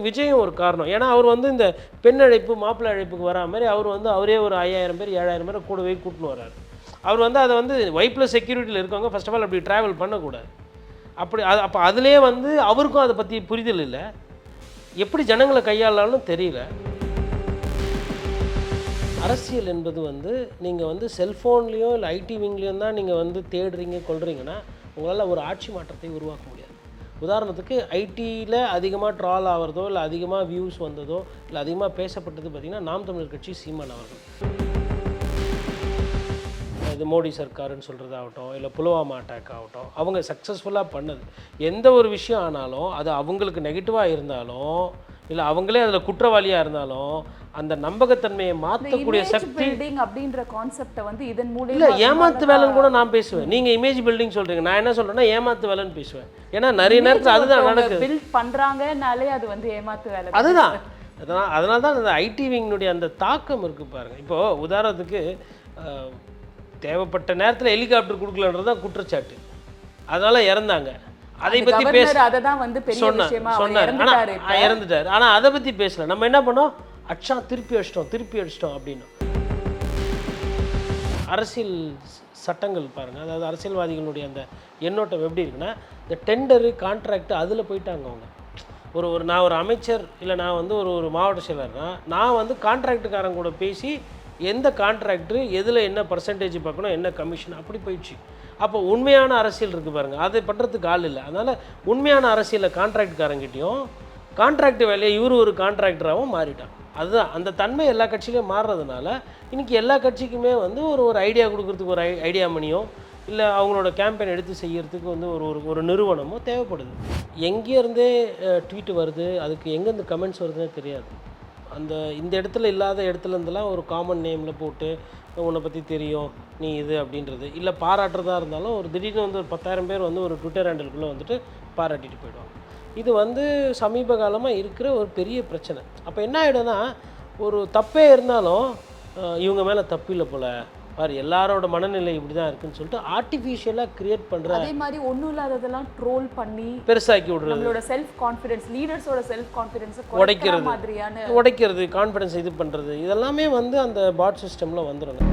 அதுக்கு விஜயம் ஒரு காரணம். ஏன்னா அவர் வந்து இந்த பெண் அழைப்பு மாப்பிள்ளை அழைப்புக்கு வரா மாதிரி அவர் வந்து அவரே ஒரு ஐயாயிரம் பேர் ஏழாயிரம் பேர் கூடவே கூட்டின்னு வர்றாரு. அவர் வந்து அதை வந்து வைப்பில் செக்யூரிட்டியில் இருக்கவங்க ஃபர்ஸ்ட் ஆஃப் ஆல் அப்படி ட்ராவல் பண்ணக்கூடாது. அப்படி அது அப்போ அதுலேயே வந்து அவருக்கும் அதை பற்றி புரிதல் இல்லை. எப்படி ஜனங்களை கையாளாலும் தெரியல. அரசியல் என்பது வந்து நீங்கள் வந்து செல்ஃபோன்லேயோ இல்லை ஐடி விங்லேயும் தான் நீங்கள் வந்து தேடுறீங்க கொள்றீங்கன்னா உங்களால் ஒரு ஆட்சி மாற்றத்தை உருவாக்க முடியும். உதாரணத்துக்கு ஐடியில் அதிகமாக ட்ரால் ஆகிறதோ இல்லை அதிகமாக வியூஸ் வந்ததோ இல்லை அதிகமாக பேசப்பட்டது பார்த்திங்கன்னா நாம் தமிழர் கட்சி சீமான் அவர்கள். இது மோடி சர்க்காருன்னு சொல்கிறதாகட்டும் இல்லை புல்வாமா அட்டாக் ஆகட்டும் அவங்க சக்ஸஸ்ஃபுல்லாக பண்ணது. எந்த ஒரு விஷயம் ஆனாலும் அது அவங்களுக்கு நெகட்டிவாக இருந்தாலும் இல்லை அவங்களே அதில் குற்றவாளியாக இருந்தாலும் அந்த நம்பகத்தன்மையை மாற்றக்கூடிய சக்தி பில்டிங் அப்படின்ற கான்செப்டை வந்து இதன் இல்லை மூலியமா ஏமாத்து வேலைன்னு கூட நான் பேசுவேன். நீங்கள் இமேஜ் பில்டிங் சொல்கிறீங்க நான் என்ன சொல்கிறேன்னா ஏமாத்து வேலைன்னு பேசுவேன். ஏன்னா நிறைய நேரத்தில் அதுதான் நடக்குது. பில்ட் பண்றாங்கனாலே அது வந்து ஏமாத்து வேலை அதுதான். அதனால் அதனால தான் அந்த ஐடி விங்கினுடைய அந்த தாக்கம் இருக்குது பாருங்க. இப்போது உதாரணத்துக்கு தேவைப்பட்ட நேரத்தில் ஹெலிகாப்டர் கொடுக்கலன்றது தான் குற்றச்சாட்டு. அதனால இறந்தாங்க. அதை பற்றி பேச அதை தான் வந்து பெரிய சொன்னார் விஷயமா இறந்துட்டார் ஆனால் அதை பற்றி பேசல. நம்ம என்ன பண்ணோம்? அச்சா திருப்பி அடிச்சிட்டோம் திருப்பி அடிச்சிட்டோம் அப்படின்னு. அரசியல் சட்டங்கள் பாருங்கள் அதாவது அரசியல்வாதிகளுடைய அந்த எண்ணோட்டம் எப்படி இருக்குன்னா இந்த டெண்டரு கான்ட்ராக்ட் அதில் போயிட்டாங்க அவங்க. ஒரு ஒரு நான் ஒரு அமைச்சர் இல்லை நான் வந்து ஒரு ஒரு மாவட்ட செயலர்னா நான் வந்து கான்ட்ராக்டுக்காரங்க கூட பேசி எந்த கான்ட்ராக்டர் எதில் என்ன பர்சன்டேஜ் பார்க்கணும் என்ன கமிஷன் அப்படி போயிடுச்சு. அப்போ உண்மையான அரசியல் இருக்குது பாருங்கள் அதை பண்ணுறதுக்கு ஆள் இல்லை. அதனால் உண்மையான அரசியலில் கான்ட்ராக்ட்காரங்கிட்டையும் கான்ட்ராக்ட் வேலையை இவர் ஒரு கான்ட்ராக்டராகவும் மாறிட்டான் அதுதான். அந்த தன்மை எல்லா கட்சியிலையும் மாறுறதுனால இன்றைக்கி எல்லா கட்சிக்குமே வந்து ஒரு ஒரு ஐடியா கொடுக்குறதுக்கு ஒரு ஐ- ஐடியா மணியோ இல்லை அவங்களோட கேம்பெயின் எடுத்து செய்கிறதுக்கு வந்து ஒரு ஒரு ஒரு நிறுவனமோ தேவைப்படுது. எங்கேருந்தே ட்வீட் வருது அதுக்கு எங்கேருந்து கமெண்ட்ஸ் வருதுன்னே தெரியாது. அந்த இந்த இடத்துல இல்லாத இடத்துல இருந்தெல்லாம் ஒரு காமன் நேமில் போட்டு உன்னை பற்றி தெரியும் நீ இது அப்படின்றது. இல்லை பாராட்டுறதா இருந்தாலும் ஒரு திடீர்னு வந்து ஒரு பத்தாயிரம் பேர் வந்து ஒரு ட்விட்டர் ஹேண்டலுக்குள்ளே வந்துட்டு பாராட்டிட்டு போயிடுவாங்க. இது வந்து சமீப காலமாக இருக்கிற ஒரு பெரிய பிரச்சனை. அப்போ என்ன ஆகிடும்னா ஒரு தப்பே இருந்தாலும் இவங்க மேலே தப்பு இல்லை போல். பாரு எல்லாரோட மனநிலை இப்படி தான் இருக்குன்னு சொல்லிட்டு ஆர்டிஃபிஷியலாக கிரியேட் பண்ணுற அதே மாதிரி ஒண்ணும் இல்லாததெல்லாம் ட்ரோல் பண்ணி பெருசாக்கி விடுறது. நம்மளோட செல்ஃப் கான்ஃபிடன்ஸ் லீடர்ஸோட செல்ஃப் கான்ஃபிடன்ஸ் உடைக்கிறது. மாதிரியான உடைக்கிறது கான்ஃபிடன்ஸ் இது பண்ணுறது இதெல்லாமே வந்து அந்த பாட் சிஸ்டமில் வந்துடும்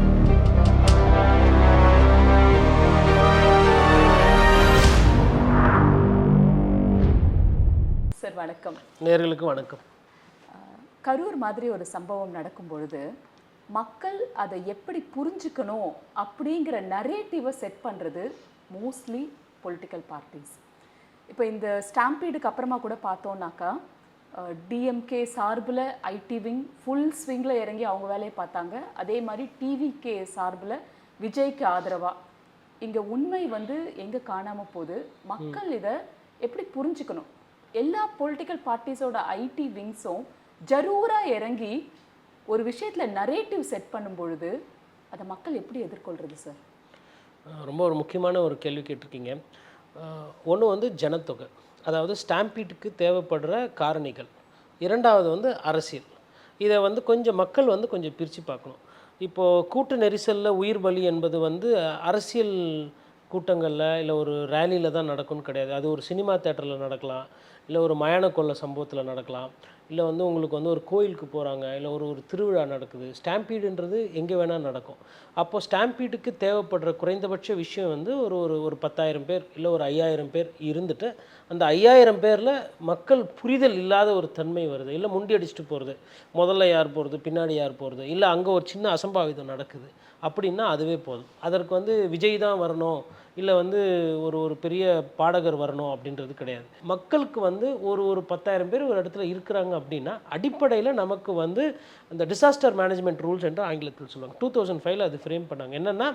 சார் வணக்கம். நேர்களுக்கு வணக்கம். கரூர் மாதிரி ஒரு சம்பவம் நடக்கும் பொழுது மக்கள் அதை எப்படி புரிஞ்சுக்கணும் அப்படிங்கிற நரேட்டிவை செட் பண்ணுறது மோஸ்ட்லி பொலிட்டிக்கல் பார்ட்டிஸ் இப்போ இந்த ஸ்டாம்பீடுக்கு அப்புறமா கூட பார்த்தோன்னாக்கா டிஎம்கே சார்பில் ஐடி விங் ஃபுல் ஸ்விங்கில் இறங்கி அவங்க வேலையை பார்த்தாங்க. அதே மாதிரி டிவிகே சார்பில் விஜய்க்கு ஆதரவாக இங்கே உண்மை வந்து எங்கே காணாமல் போகுது? மக்கள் இதை எப்படி புரிஞ்சுக்கணும்? எல்லா பொலிட்டிக்கல் பார்ட்டிஸோட ஐடி விங்ஸும் ஜரூராக இறங்கி ஒரு விஷயத்தில் நரேட்டிவ் செட் பண்ணும் பொழுது அதை மக்கள் எப்படி எதிர்கொள்கிறது சார் ரொம்ப ஒரு முக்கியமான ஒரு கேள்வி கேட்டிருக்கீங்க. ஒன்று வந்து ஜனத்தொகை அதாவது ஸ்டாம்பீட்டுக்கு தேவைப்படுற காரணிகள். இரண்டாவது வந்து அரசியல். இதை வந்து கொஞ்சம் மக்கள் வந்து கொஞ்சம் பிரித்து பார்க்கணும். இப்போது கூட்ட நெரிசலில் உயிர் பலி என்பது வந்து அரசியல் கூட்டங்களில் இல்லை ஒரு ரேலியில் தான் நடக்கும்னு கிடையாது. அது ஒரு சினிமா தேட்டரில் நடக்கலாம் இல்லை ஒரு மயான கொள்ள சம்பவத்தில் நடக்கலாம். இல்லை வந்து உங்களுக்கு வந்து ஒரு கோயிலுக்கு போகிறாங்க இல்லை ஒரு ஒரு திருவிழா நடக்குது ஸ்டாம்பீடுன்றது எங்கே வேணால் நடக்கும். அப்போ ஸ்டாம்பீடுக்கு தேவைப்படுற குறைந்தபட்ச விஷயம் வந்து ஒரு ஒரு ஒரு பத்தாயிரம் பேர் இல்லை ஒரு ஐயாயிரம் பேர் இருந்துட்டு அந்த ஐயாயிரம் பேரில் மக்கள் புரிதல் இல்லாத ஒரு தன்மை வருது. இல்லை முண்டி அடிச்சுட்டு போகிறது. முதல்ல யார் போகிறது பின்னாடி யார் போகிறது இல்லை அங்கே ஒரு சின்ன அசம்பாவிதம் நடக்குது. அப்படின்னா அதுவே போதும். அதற்கு வந்து விஜய் தான் வரணும் இல்லை வந்து ஒரு ஒரு பெரிய பாடகர் வரணும் அப்படின்றது கிடையாது. மக்களுக்கு வந்து ஒரு ஒரு பத்தாயிரம் பேர் ஒரு இடத்துல இருக்கிறாங்க அப்படின்னா அடிப்படையில் நமக்கு வந்து அந்த டிசாஸ்டர் மேனேஜ்மெண்ட் ரூல்ஸ் என்று ஆங்கிலத்தில் சொல்லுவாங்க. டூ தௌசண்ட் ஃபைவ்ல அது ஃப்ரேம் பண்ணாங்க. என்னென்னா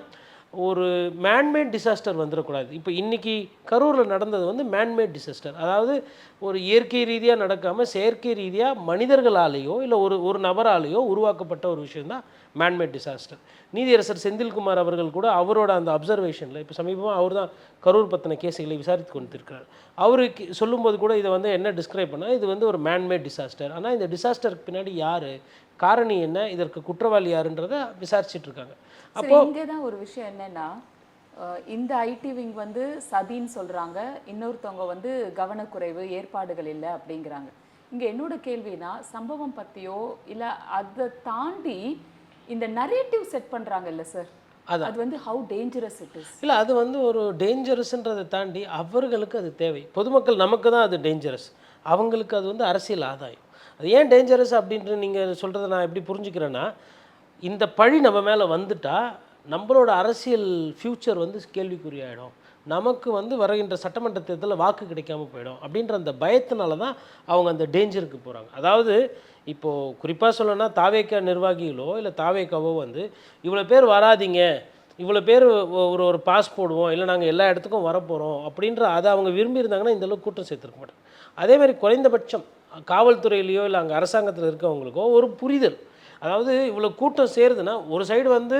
ஒரு மேன்மேட் டிசாஸ்டர் வந்துடக்கூடாது இப்போ இன்றைக்கி கரூரில் நடந்தது வந்து மேன்மேட் டிசாஸ்டர் அதாவது ஒரு இயற்கை ரீதியாக நடக்காமல் செயற்கை ரீதியாக மனிதர்களாலேயோ இல்லை ஒரு ஒரு நபராலேயோ உருவாக்கப்பட்ட ஒரு விஷயம்தான் மேன்மேட் டிசாஸ்டர் நீதியரசர் செந்தில்குமார் அவர்கள் கூட அவரோட அந்த அப்சர்வேஷனில் இப்போ சமீபமாக அவர் தான் கரூர் பற்றின கேஸுகளை விசாரித்து கொண்டிருக்கிறார். அவருக்கு சொல்லும்போது கூட இதை வந்து என்ன டிஸ்கிரைப் பண்ணால் இது வந்து ஒரு மேன்மேட் டிசாஸ்டர் ஆனால் இந்த டிசாஸ்டருக்கு பின்னாடி யார்? காரணி என்ன? இதற்கு குற்றவாளி யாருன்றதை விசாரிச்சுட்டு இருக்காங்க. சரி இங்கே தான் ஒரு விஷயம் என்னன்னா இந்த ஐடி விங் வந்து சதின்னு சொல்றாங்க. இன்னொருத்தவங்க வந்து கவனக்குறைவு ஏற்பாடுகள் இல்லை அப்படிங்கிறாங்க. இங்க என்னோட கேள்வினா சம்பவம் பத்தியோ இல்ல அதை தாண்டி இந்த நரேட்டிவ் செட் பண்றாங்கல்ல சார். அது வந்து ஹவு டேஞ்சரஸ் இட் இஸ் இல்லை அது வந்து ஒரு டேஞ்சரஸ்ன்றதை தாண்டி அவர்களுக்கு அது தேவை. பொதுமக்கள் நமக்கு தான் அது டேஞ்சரஸ் அவங்களுக்கு அது வந்து அரசியல் ஆதாயம். அது ஏன் டேஞ்சரஸ் அப்படின்ட்டு நீங்கள் சொல்கிறத நான் எப்படி புரிஞ்சுக்கிறேன்னா இந்த பழி நம்ம மேலே வந்துட்டா நம்மளோட அரசியல் ஃப்யூச்சர் வந்து கேள்விக்குறியாயிடும். நமக்கு வந்து வருகின்ற சட்டமன்ற தேர்தலில் வாக்கு கிடைக்காம போயிடும் அப்படின்ற அந்த பயத்தினால தான் அவங்க அந்த டேஞ்சருக்கு போகிறாங்க அதாவது இப்போது குறிப்பாக சொல்லணும்னா தாவேக்கா நிர்வாகிகளோ இல்லை தாவேக்காவோ வந்து இவ்வளோ பேர் வராதீங்க. இவ்வளோ பேர் ஒரு ஒரு பாஸ் போடுவோம். இல்லை நாங்கள் எல்லா இடத்துக்கும் வரப்போகிறோம் அப்படின்ற அதை அவங்க விரும்பி இந்தளவுக்கு இந்த அளவுக்கு கூட்டம் சேர்த்துருக்க மாட்டாங்க. அதே மாதிரி குறைந்தபட்சம் காவல்துறையிலையோ இல்லை அங்கே அரசாங்கத்தில் இருக்கவங்களுக்கோ ஒரு புரிதல். அதாவது இவ்வளோ கூட்டம் சேருதுன்னா ஒரு சைடு வந்து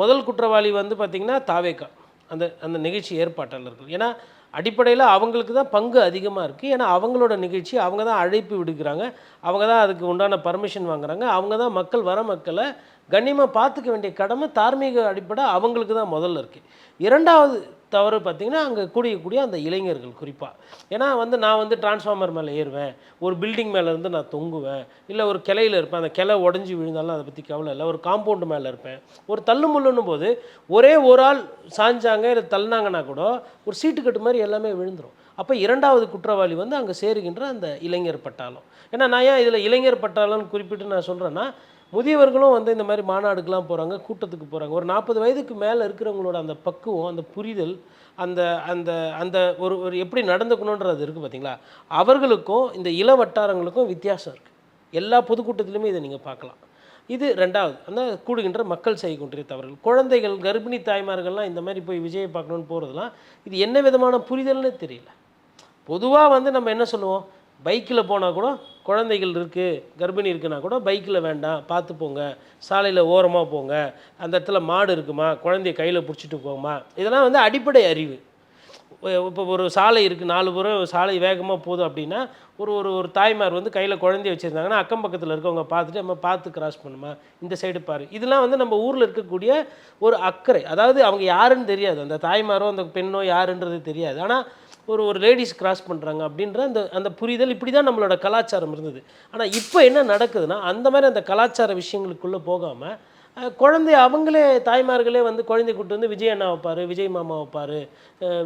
முதல் குற்றவாளி வந்து பார்த்திங்கன்னா தாவேக்கா. அந்த அந்த நிகழ்ச்சி ஏற்பாட்டாளர்கள். ஏன்னா அடிப்படையில் அவங்களுக்கு தான் பங்கு அதிகமாக இருக்குது ஏன்னா அவங்களோட நிகழ்ச்சி அவங்க தான் அழைப்பு விடுக்கிறாங்க. அவங்க தான் அதுக்கு உண்டான பர்மிஷன் வாங்குறாங்க. அவங்க தான் மக்கள் வர மக்களை கண்ணியமாக பார்த்துக்க வேண்டிய கடமை தார்மீக அடிப்படை அவங்களுக்கு தான் முதல்ல இருக்குது இரண்டாவது தவறு பார்த்திங்கன்னா அங்கே கூடியக்கூடிய அந்த இளைஞர்கள் குறிப்பாக ஏன்னா வந்து நான் வந்து டிரான்ஸ்ஃபார்மர் மேலே ஏறுவேன் ஒரு பில்டிங் மேலே இருந்து நான் தொங்குவேன் இல்லை ஒரு கிளையில் இருப்பேன் அந்த கிளை உடஞ்சி விழுந்தாலும் அதை பற்றி கவலை இல்லை. ஒரு காம்பவுண்டு மேலே இருப்பேன். ஒரு தள்ளு முள்ளுன்னும் போது ஒரே ஒரு ஆள் சாஞ்சாங்க இல்லை தள்ளினாங்கன்னா கூட ஒரு சீட்டுக்கட்டு மாதிரி எல்லாமே விழுந்துடும் அப்போ இரண்டாவது குற்றவாளி வந்து அங்கே சேருகின்ற அந்த இளைஞர் பட்டாளம். ஏன்னா நான் ஏன் இதில் இளைஞர் பட்டாளம்னு குறிப்பிட்டு நான் சொல்கிறேன்னா முதியவர்களும் வந்து இந்த மாதிரி மாநாடுக்கெலாம் போகிறாங்க கூட்டத்துக்கு போகிறாங்க ஒரு நாற்பது வயதுக்கு மேலே இருக்கிறவங்களோட அந்த பக்குவம் அந்த புரிதல் அந்த அந்த அந்த ஒரு ஒரு எப்படி நடந்துக்கணுன்றது இருக்குது பார்த்தீங்களா அவர்களுக்கும் இந்த இள வட்டாரங்களுக்கும் வித்தியாசம் இருக்குது எல்லா பொதுக்கூட்டத்திலுமே இதை நீங்கள் பார்க்கலாம். இது ரெண்டாவது. அந்த கூடுகின்ற மக்கள் செய்கின்ற தவறுகள். குழந்தைகள் கர்ப்பிணி தாய்மார்கள்லாம் இந்த மாதிரி போய் விஜயை பார்க்கணுன்னு போகிறதுலாம் இது என்ன விதமான புரிதல்னு தெரியல. பொதுவாக வந்து நம்ம என்ன சொல்லுவோம்? பைக்கில் போனால் கூட குழந்தைகள் இருக்குது கர்ப்பிணி இருக்குன்னா கூட பைக்கில் வேண்டாம் பார்த்து போங்க. சாலையில் ஓரமாக போங்க. அந்த இடத்துல மாடு இருக்குமா? குழந்தைய கையில் பிடிச்சிட்டு போகுமா? இதெல்லாம் வந்து அடிப்படை அறிவு. இப்போ ஒரு சாலை இருக்குது நாலு பேரும் சாலை வேகமாக போதும் அப்படின்னா ஒரு ஒரு ஒரு தாய்மார் வந்து கையில் குழந்தைய வச்சுருந்தாங்கன்னா அக்கம் பக்கத்தில் இருக்கவங்க பார்த்துட்டு நம்ம பார்த்து கிராஸ் பண்ணுமா இந்த சைடு பாரு. இதெல்லாம் வந்து நம்ம ஊரில் இருக்கக்கூடிய ஒரு அக்கறை. அதாவது அவங்க யாருன்னு தெரியாது. அந்த தாய்மாரோ அந்த பெண்ணோ யாருன்றது தெரியாது. ஆனால் ஒரு ஒரு லேடிஸ் கிராஸ் பண்ணுறாங்க அப்படின்ற அந்த அந்த புரிதல் இப்படி தான் நம்மளோட கலாச்சாரம் இருந்தது. ஆனால் இப்போ என்ன நடக்குதுன்னா அந்த மாதிரி அந்த கலாச்சார விஷயங்களுக்குள்ளே போகாமல் குழந்தை அவங்களே தாய்மார்களே வந்து குழந்தை கூட்டு வந்து விஜய் அண்ணாவை பாரு விஜய் மாமாவை பாரு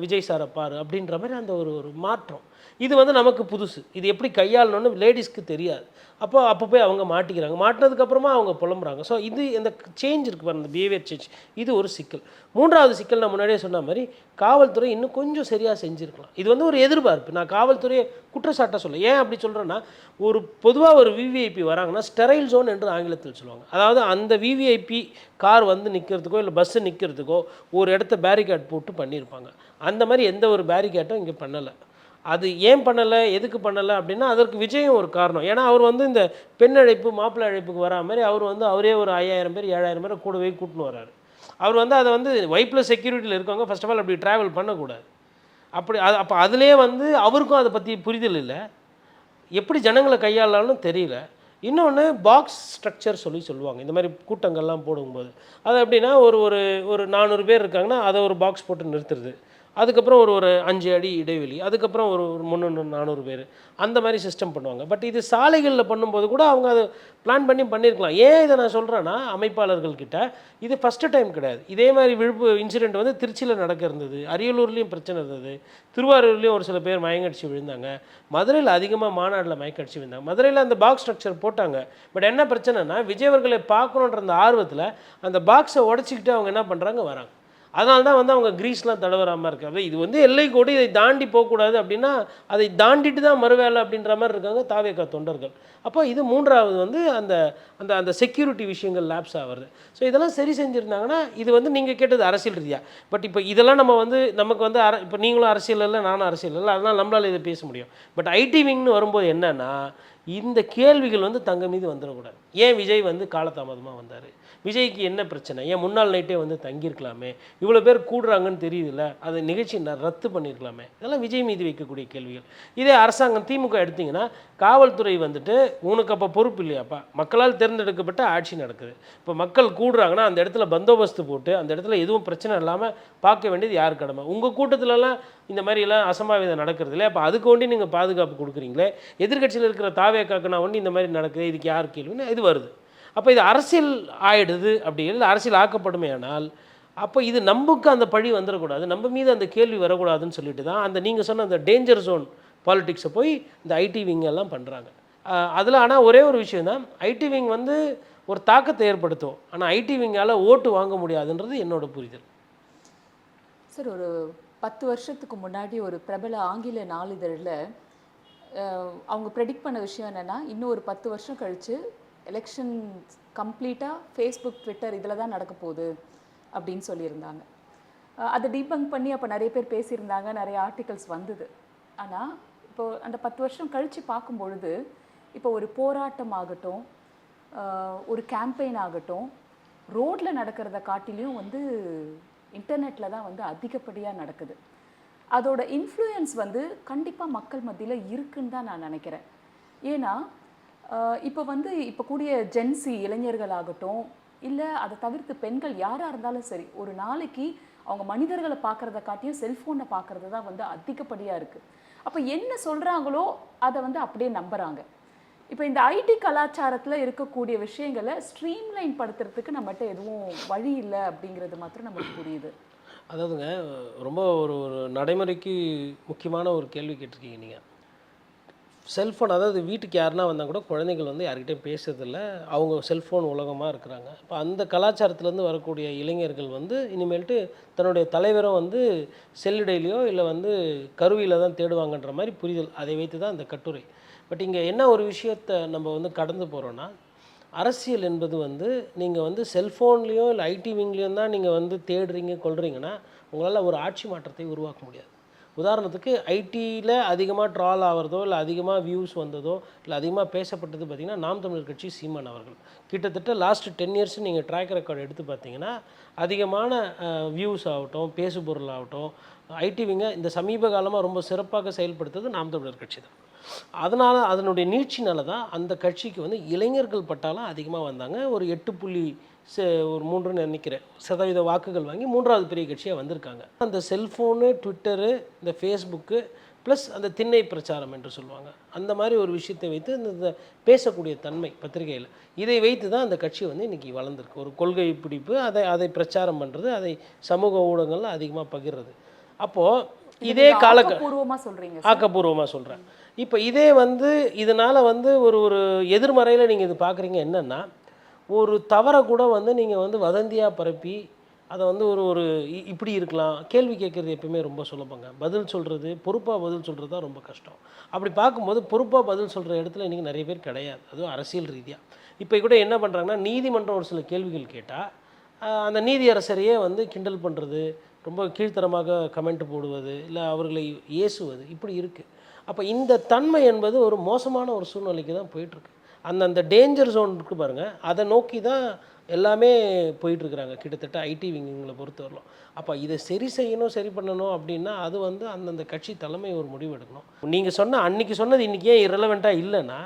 விஜய் சாரை பாரு அப்படின்ற மாதிரி அந்த ஒரு ஒரு மாற்றம். இது வந்து நமக்கு புதுசு. இது எப்படி கையாளணும்னு லேடிஸ்க்கு தெரியாது. அப்போ அப்போ போய் அவங்க மாட்டிக்கிறாங்க. மாட்டினதுக்கப்புறமா அவங்க புலம்புறாங்க. ஸோ இது இந்த சேஞ்ச் இருக்கு பாருங்க இந்த பிஹேவியர் சேஞ்ச் இது ஒரு சிக்கல். மூன்றாவது சிக்கல் நான் முன்னாடியே சொன்ன மாதிரி காவல்துறை இன்னும் கொஞ்சம் சரியாக செஞ்சுருக்கலாம். இது வந்து ஒரு எதிர்பார்ப்பு. நான் காவல்துறையை குற்றச்சாட்ட சொல்ல ஏன் அப்படி சொல்கிறேன்னா ஒரு பொதுவாக ஒரு விவிஐபி வராங்கன்னா ஸ்டெரைல் ஜோன் என்று ஆங்கிலத்தில் சொல்லுவாங்க. அதாவது அந்த விவிஐபி கார் வந்து நிற்கிறதுக்கோ இல்லை பஸ்ஸு நிற்கிறதுக்கோ ஒரு இடத்த பேரிகேட் போட்டு பண்ணியிருப்பாங்க. அந்த மாதிரி எந்த ஒரு பேரிகேட்டும் இங்கே பண்ணலை. அது ஏன் பண்ணலை எதுக்கு பண்ணலை அப்படின்னா அதற்கு விஜயம் ஒரு காரணம். ஏன்னா அவர் வந்து இந்த பெண் அழைப்பு மாப்பிள்ளை அழைப்புக்கு வரா மாதிரி அவர் வந்து அவரே ஒரு ஐயாயிரம் பேர் ஏழாயிரம் பேர் கூடவே கூட்டின்னு வர்றாரு அவர் வந்து அதை வந்து வைப்பில் செக்யூரிட்டியில் இருக்கவங்க ஃபர்ஸ்ட் ஆஃப் ஆல் அப்படி ட்ராவல் பண்ணக்கூடாது. அப்படி அது அப்போ அதுலேயே வந்து அவருக்கும் அதை பற்றி புரிதல் இல்லை. எப்படி ஜனங்களை கையாளாலும் தெரியல. இன்னொன்று பாக்ஸ் ஸ்ட்ரக்சர் சொல்லி சொல்லுவாங்க. இந்த மாதிரி கூட்டங்கள்லாம் போடும்போது. அது எப்படின்னா ஒரு ஒரு ஒரு நானூறு பேர் இருக்காங்கன்னா அதை ஒரு பாக்ஸ் போட்டு நிறுத்துறது. அதுக்கப்புறம் ஒரு ஒரு அஞ்சு அடி இடைவெளி அதுக்கப்புறம் ஒரு ஒரு முந்நூறு நானூறு பேர் அந்த மாதிரி சிஸ்டம் பண்ணுவாங்க. பட் இது சாலைகளில் பண்ணும்போது கூட அவங்க அதை பிளான் பண்ணி பண்ணியிருக்கலாம் ஏன் இதை நான் சொல்கிறேன்னா அமைப்பாளர்கள்கிட்ட இது ஃபஸ்ட்டு டைம் கிடையாது. இதே மாதிரி விழுப்பு இன்சிடெண்ட் வந்து திருச்சியில் நடக்க இருந்தது. அரியலூர்லேயும் பிரச்சனை இருந்தது. திருவாரூர்லேயும் ஒரு சில பேர் மயங்கடிச்சு விழுந்தாங்க. மதுரையில் அதிகமாக மாநாட்டில் மயக்கடிச்சு விழுந்தாங்க. மதுரையில் அந்த பாக்ஸ் ஸ்ட்ரக்சர் போட்டாங்க. பட் என்ன பிரச்சனைனா விஜயவர்களை பார்க்கணுன்ற அந்த ஆர்வத்தில் அந்த பாக்ஸை உடச்சிக்கிட்டு அவங்க என்ன பண்ணுறாங்க வராங்க. அதனால தான் வந்து அவங்க கிரீஸ்லாம் தடவராமல் இருக்கு அப்போ இது வந்து எல்லை கோடு இதை தாண்டி போகக்கூடாது அப்படின்னா அதை தாண்டிட்டு தான் மறுவேலை அப்படின்ற மாதிரி இருக்காங்க தாவேக்கா தொண்டர்கள். அப்போ இது மூன்றாவது வந்து அந்த அந்த அந்த செக்யூரிட்டி விஷயங்கள் லேப்ஸ் ஆகிறது. ஸோ இதெல்லாம் சரி செஞ்சுருந்தாங்கன்னா இது வந்து நீங்கள் கேட்டது அரசியல் ரீதியாக பட் இப்போ இதெல்லாம் நம்ம வந்து நமக்கு வந்து அர இப்போ நீங்களும் அரசியல் இல்லை நானும் அரசியல் இல்லை அதனால் நம்மளால் இதை பேச முடியும். பட் ஐடி விங்னு வரும்போது என்னென்னா இந்த கேள்விகள் வந்து தங்க மீது வந்துடக்கூடாது. ஏன் விஜய் வந்து காலதாமதமாக வந்தார்? விஜய்க்கு என்ன பிரச்சனை? ஏன் முன்னாள் நைட்டே வந்து தங்கியிருக்கலாமே? இவ்வளோ பேர் கூடுறாங்கன்னு தெரியுதுல்ல? அது நிகழ்ச்சி ரத்து பண்ணியிருக்கலாமே? இதெல்லாம் விஜய் மீது வைக்கக்கூடிய கேள்விகள். இதே அரசாங்கம் திமுக எடுத்திங்கன்னா காவல்துறை வந்துட்டு உனக்கு அப்போ பொறுப்பு இல்லையாப்பா? மக்களால் தேர்ந்தெடுக்கப்பட்ட ஆட்சி நடக்குது. இப்போ மக்கள் கூடுறாங்கன்னா அந்த இடத்துல பந்தோபஸ்து போட்டு அந்த இடத்துல எதுவும் பிரச்சனை இல்லாமல் பார்க்க வேண்டியது யார் கடமை? உங்கள் கூட்டத்திலலாம் இந்த மாதிரிலாம் அசம்பாவிதம் நடக்கிறது இல்லை அப்போ அதுக்கு வேண்டி நீங்கள் பாதுகாப்பு கொடுக்குறீங்களே? எதிர்கட்சியில் இருக்கிற தாவே காக்கனா நான் இந்த மாதிரி நடக்குது இதுக்கு யார் கேள்வின்னு இது வருது. அப்போ இது அரசியல் ஆயிடுது அப்படி இல்லை அரசியல் ஆக்கப்படுமே ஆனால் அப்போ இது நம்புக்கு அந்த பழி வந்துடக்கூடாது நம்ம மீது அந்த கேள்வி வரக்கூடாதுன்னு சொல்லிட்டு தான் அந்த நீங்கள் சொன்ன அந்த டேஞ்சர் ஜோன் பாலிட்டிக்ஸை போய் இந்த ஐடி விங் எல்லாம் பண்ணுறாங்க அதில் ஆனால் ஒரே ஒரு விஷயம் தான் ஐடி விங் வந்து ஒரு தாக்கத்தை ஏற்படுத்தும் ஆனால் ஐடி விங்கால் ஓட்டு வாங்க முடியாதுன்றது என்னோட புரிதல். சார் ஒரு பத்து வருஷத்துக்கு முன்னாடி ஒரு பிரபல ஆங்கில நாளிதழில் அவங்க ப்ரெடிக்ட் பண்ண விஷயம் என்னென்னா இன்னும் ஒரு பத்து வருஷம் கழித்து எலெக்ஷன் கம்ப்ளீட்டாக ஃபேஸ்புக் ட்விட்டர் இதில் தான் நடக்க போகுது அப்படின்னு சொல்லியிருந்தாங்க. அதை டீபங்க் பண்ணி அப்போ நிறைய பேர் பேசியிருந்தாங்க நிறைய ஆர்டிகல்ஸ் வந்தது. ஆனால் இப்போ அந்த பத்து வருஷம் கழித்து பார்க்கும் பொழுது இப்போ ஒரு போராட்டம் ஆகட்டும் ஒரு கேம்பெயின் ஆகட்டும் ரோட்டில் நடக்கிறத காட்டிலையும் வந்து இன்டர்நெட்டில் தான் வந்து அதிகப்படியாக நடக்குது. அதோட இன்ஃப்ளூயன்ஸ் வந்து கண்டிப்பாக மக்கள் மத்தியில் இருக்குன்னு தான் நான் நினைக்கிறேன். ஏன்னா இப்போ வந்து இப்போ கூடிய ஜென்சி இளைஞர்களாகட்டும் இல்லை அதை தவிர்த்து பெண்கள் யாராக இருந்தாலும் சரி ஒரு நாளைக்கு அவங்க மனிதர்களை பார்க்குறத காட்டியும் செல்ஃபோனை பார்க்குறது தான் வந்து அதிகப்படியாக இருக்குது அப்போ என்ன சொல்கிறாங்களோ அதை வந்து அப்படியே நம்புகிறாங்க இப்போ இந்த ஐடி கலாச்சாரத்தில் இருக்கக்கூடிய விஷயங்களை ஸ்ட்ரீம்லைன் படுத்துறதுக்கு நம்மகிட்ட எதுவும் வழி இல்லை அப்படிங்கிறது மாத்திரம் நமக்கு புரியுது. அதாவதுங்க ரொம்ப ஒரு ஒரு நடைமுறைக்கு முக்கியமான ஒரு கேள்வி கேட்டிருக்கீங்க நீங்கள் செல்ஃபோன் அதாவது வீட்டுக்கு யாருனா வந்தால் கூட குழந்தைகள் வந்து யார்கிட்டையும் பேசுறதில்ல. அவங்க செல்ஃபோன் உலகமாக இருக்கிறாங்க. இப்போ அந்த கலாச்சாரத்துலேருந்து வரக்கூடிய இளைஞர்கள் வந்து இனிமேல்ட்டு தன்னுடைய தலைவரும் வந்து செல்லிடையிலையோ இல்லை வந்து கருவியில் தான் தேடுவாங்கன்ற மாதிரி புரிதல் அதை வைத்து தான் அந்த கட்டுரை. பட் இங்கே என்ன ஒரு விஷயத்தை நம்ம வந்து கடந்து போகிறோன்னா அரசியல் என்பது வந்து நீங்கள் வந்து செல்ஃபோன்லேயோ இல்லை ஐடி விங்லேயும் தான் நீங்கள் வந்து தேடுறீங்க கொள்றீங்கன்னா உங்களால் ஒரு ஆட்சி மாற்றத்தை உருவாக்க முடியாது. உதாரணத்துக்கு ஐடியில் அதிகமாக ட்ரால் ஆகிறதோ இல்லை அதிகமாக வியூஸ் வந்ததோ இல்லை அதிகமாக பேசப்பட்டது பார்த்திங்கன்னா நாம் தமிழர் கட்சி சீமான் அவர்கள். கிட்டத்தட்ட லாஸ்ட் டென் இயர்ஸ் நீங்கள் ட்ராக் ரெக்கார்டு எடுத்து பார்த்தீங்கன்னா அதிகமான வியூஸ் ஆகட்டும் பேசுபொருள் ஆகட்டும் ஐடிவிங்க இந்த சமீப காலமாக ரொம்ப சிறப்பாக செயல்படுத்துறது நாம் தமிழர் கட்சி தான். அதனால் அதனுடைய நீட்சினால தான் அந்த கட்சிக்கு வந்து இளைஞர்கள் பட்டாலும் அதிகமாக வந்தாங்க. ஒரு எட்டு புள்ளி ஒரு மூன்றுன்னு நினைக்கிறேன். சதவீத வாக்குகள் வாங்கி மூன்றாவது பெரிய கட்சியாக வந்திருக்காங்க. அந்த செல்ஃபோனு ட்விட்டரு இந்த ஃபேஸ்புக்கு ப்ளஸ் அந்த திண்ணை பிரச்சாரம் என்று சொல்லுவாங்க. அந்த மாதிரி ஒரு விஷயத்தை வைத்து இந்த பேசக்கூடிய தன்மை பத்திரிகையில். இதை வைத்து தான் அந்த கட்சி வந்து இன்றைக்கி வளர்ந்துருக்கு. ஒரு கொள்கை பிடிப்பு அதை அதை பிரச்சாரம் பண்ணுறது அதை சமூக ஊடகங்களில் அதிகமாக பகிர்றது. அப்போது இதே கால பூர்வமா சொல்றீங்க ஆக்கப்பூர்வமாக சொல்கிறேன் இப்போ இதே வந்து இதனால் வந்து ஒரு ஒரு எதிர்மறையில் நீங்கள் இது பார்க்குறீங்க என்னென்னா ஒரு தவறை கூட வந்து நீங்கள் வந்து வதந்தியாக பரப்பி அதை வந்து ஒரு ஒரு இ- இப்படி இருக்கலாம். கேள்வி கேட்குறது எப்பயுமே ரொம்ப சுலபங்க. பதில் சொல்கிறது பொறுப்பாக பதில் சொல்கிறது தான் ரொம்ப கஷ்டம். அப்படி பார்க்கும்போது பொறுப்பாக பதில் சொல்கிற இடத்துல இன்றைக்கி நிறைய பேர் கிடையாது. அதுவும் அரசியல் ரீதியாக இப்போ கூட என்ன பண்ணுறாங்கன்னா நீதிமன்றம் ஒரு சில கேள்விகள் கேட்டால் அந்த நீதியரசரையே வந்து கிண்டல் பண்ணுறது ரொம்ப கீழ்த்தரமாக கமெண்ட் போடுவது இல்லை அவர்களை ஏசுவது இப்படி இருக்குது அப்போ இந்த தன்மை என்பது ஒரு மோசமான ஒரு சூழ்நிலைக்கு தான் போயிட்டுருக்கு அந்த அந்த டேஞ்சர் ஜோன் இருக்கு பாருங்கள் அதை நோக்கி தான் எல்லாமே போயிட்டுருக்குறாங்க கிட்டத்தட்ட ஐடி விங்கிங்களை பொறுத்தவரையிலும். அப்போ இதை சரி செய்யணும் சரி பண்ணணும் அப்படின்னா அது வந்து அந்தந்த கட்சி தலைமை ஒரு முடிவு எடுக்கணும். நீங்கள் சொன்ன அன்றைக்கி சொன்னது இன்றைக்கி ஏன் இரலவெண்ட்டாக இல்லைன்னா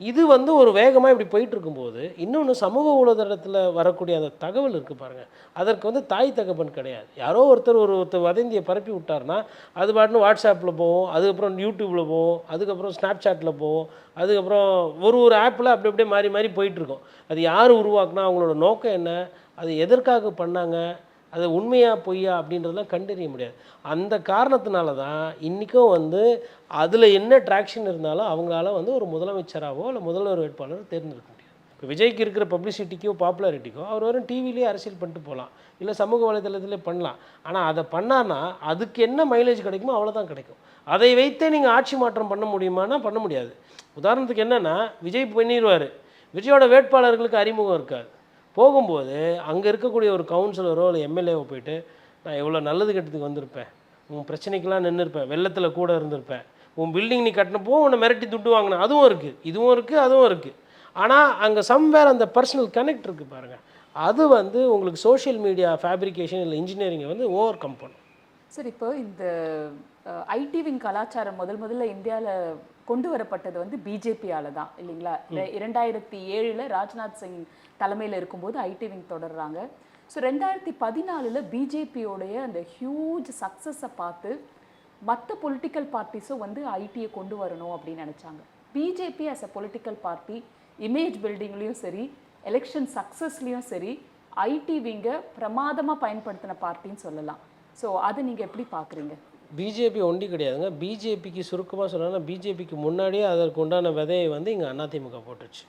இது வந்து ஒரு வேகமாக இப்படி போயிட்டு இருக்கும்போது இன்னொன்று சமூக ஊடகத்தில் வரக்கூடிய அந்த தகவல் இருக்குது பாருங்கள் அதற்கு வந்து தாய் தகப்பன் கிடையாது. யாரோ ஒருத்தர் ஒரு ஒருத்தர் வதந்தியை பரப்பி விட்டார்னா அது பாட்டுன்னு வாட்ஸ்அப்பில் போவோம் அதுக்கப்புறம் யூடியூப்பில் போவோம் அதுக்கப்புறம் ஸ்னாப்சாட்டில் போவோம் அதுக்கப்புறம் ஒரு ஒரு ஆப்பில் அப்படி அப்படியே மாறி மாறி போயிட்டுருக்கோம். அது யார் உருவாக்குனா அவங்களோட நோக்கம் என்ன அது எதற்காக பண்ணாங்க அது உண்மையா பொய்யா அப்படின்றதெல்லாம் கண்டறிய முடியாது. அந்த காரணத்தினால தான் இன்றைக்கும் வந்து அதில் என்ன ட்ராக்ஷன் இருந்தாலும் அவங்களால வந்து ஒரு முதலமைச்சராகவோ இல்லை முதல்வர் வேட்பாளர் தேர்ந்தெடுக்க முடியாது. இப்போ விஜய்க்கு இருக்கிற பப்ளிசிட்டிக்கோ பாப்புலாரிட்டிக்கோ அவர் வரும் டிவிலேயே அரசியல் பண்ணிட்டு போகலாம். இல்லை சமூக வலைதளத்திலே பண்ணலாம். ஆனால் அதை பண்ணான்னா அதுக்கு என்ன மைலேஜ் கிடைக்குமோ அவ்வளோதான் கிடைக்கும். அதை வைத்தே நீங்கள் ஆட்சி மாற்றம் பண்ண முடியுமானா பண்ண முடியாது. உதாரணத்துக்கு என்னென்னா விஜய் பண்ணிடுவார் விஜயோட வேட்பாளர்களுக்கு அறிமுகம் இருக்காது போகும்போது அங்கே இருக்கக்கூடிய ஒரு கவுன்சிலரோ இல்லை எம்எல்ஏவோ போயிட்டு நான் எவ்வளோ நல்லது கெட்டதுக்கு வந்திருப்பேன். உன் பிரச்சனைக்கெல்லாம் நின்று இருப்பேன் வெள்ளத்தில் கூட இருந்திருப்பேன். உன் பில்டிங் நீ கட்டினப்போ உன்னை மிரட்டி துட்டு வாங்கின. அதுவும் இருக்குது இதுவும் இருக்குது அதுவும் இருக்குது ஆனால் அங்கே சம்வேர் அந்த பர்சனல் கனெக்ட் இருக்குது பாருங்கள் அது வந்து உங்களுக்கு சோஷியல் மீடியா ஃபேப்ரிகேஷன் இல்லை இன்ஜினியரிங்கை வந்து ஓவர் கம் பண்ணும். சார் இப்போ இந்த ஐடி விங் கலாச்சாரம் முதல் முதல்ல இந்தியாவில் கொண்டு வரப்பட்டது வந்து பிஜேபியால தான் இல்லைங்களா? இரண்டாயிரத்தி ஏழில் ராஜ்நாத் சிங் தலைமையில் இருக்கும்போது ஐடி விங் தொடர்றாங்க. ஸோ ரெண்டாயிரத்தி பதினாலில் பிஜேபியோடைய அந்த ஹியூஜ் சக்ஸஸை பார்த்து மற்ற பொலிட்டிக்கல் பார்ட்டிஸும் வந்து ஐடியை கொண்டு வரணும் அப்படின்னு நினச்சாங்க. BJP as a political party image பில்டிங்லேயும் சரி எலெக்ஷன் சக்ஸஸ்லேயும் சரி ஐடி விங்க பிரமாதமாக பயன்படுத்தின பார்ட்டின்னு சொல்லலாம். ஸோ அதை நீங்கள் எப்படி பார்க்குறீங்க? பிஜேபி ஒண்டி கிடையாதுங்க. பிஜேபிக்கு சுருக்கமாக சொல்லணும்னா பிஜேபிக்கு முன்னாடியே அதற்கு உண்டான விதையை வந்து இங்கே அதிமுக போட்டுச்சு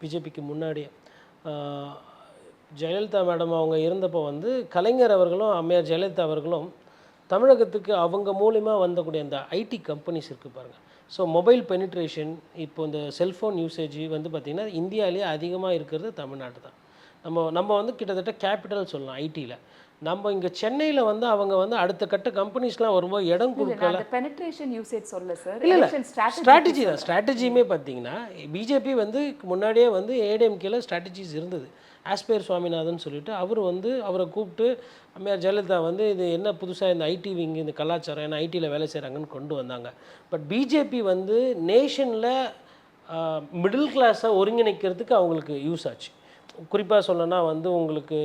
பிஜேபிக்கு முன்னாடியே. ஜெயலலிதா மேடம் அவங்க இருந்தப்போ வந்து கலைஞர் அவர்களும் அம்மையார் ஜெயலலிதா அவர்களும் தமிழகத்துக்கு அவங்க மூலிமா வந்தக்கூடிய அந்த ஐடி கம்பெனிஸ் இருக்குது பாருங்கள் ஸோ மொபைல் பெனிட்ரேஷன் இப்போ இந்த செல்ஃபோன் யூசேஜ் வந்து பார்த்திங்கன்னா இந்தியாவிலேயே அதிகமாக இருக்கிறது தமிழ்நாடு தான். நம்ம நம்ம வந்து கிட்டத்தட்ட கேபிட்டல் சொல்லலாம் ஐடியில் நம்ம இங்கே சென்னையில் வந்து அவங்க வந்து அடுத்த கட்ட கம்பெனிஸ்லாம் வரும்போது இடம் கொடுக்கல. பெனிட்ரேஷன் யூசேஜ் சொல்ல சார் இல்ல, ஸ்ட்ராட்டஜி ஸ்ட்ராட்டஜி தான். ஸ்ட்ராட்டஜியுமே பார்த்தீங்கன்னா பிஜேபி வந்து முன்னாடியே வந்து ஏடிஎம்கேல ஸ்ட்ராட்டஜிஸ் இருந்தது. ஆஸ்பேர் சுவாமிநாதன் சொல்லிட்டு அவர் வந்து அவரை கூப்பிட்டு அம்மையார் ஜெயலலிதா வந்து இது என்ன புதுசாக இந்த ஐடி விங் இந்த கலாச்சாரம் ஏன்னா ஐடியில் வேலை செய்கிறாங்கன்னு கொண்டு வந்தாங்க. பட் பிஜேபி வந்து நேஷனில் மிடில் கிளாஸை ஒருங்கிணைக்கிறதுக்கு அவங்களுக்கு யூஸ் ஆச்சு. குறிப்பாக சொல்லணும்னா வந்து உங்களுக்கு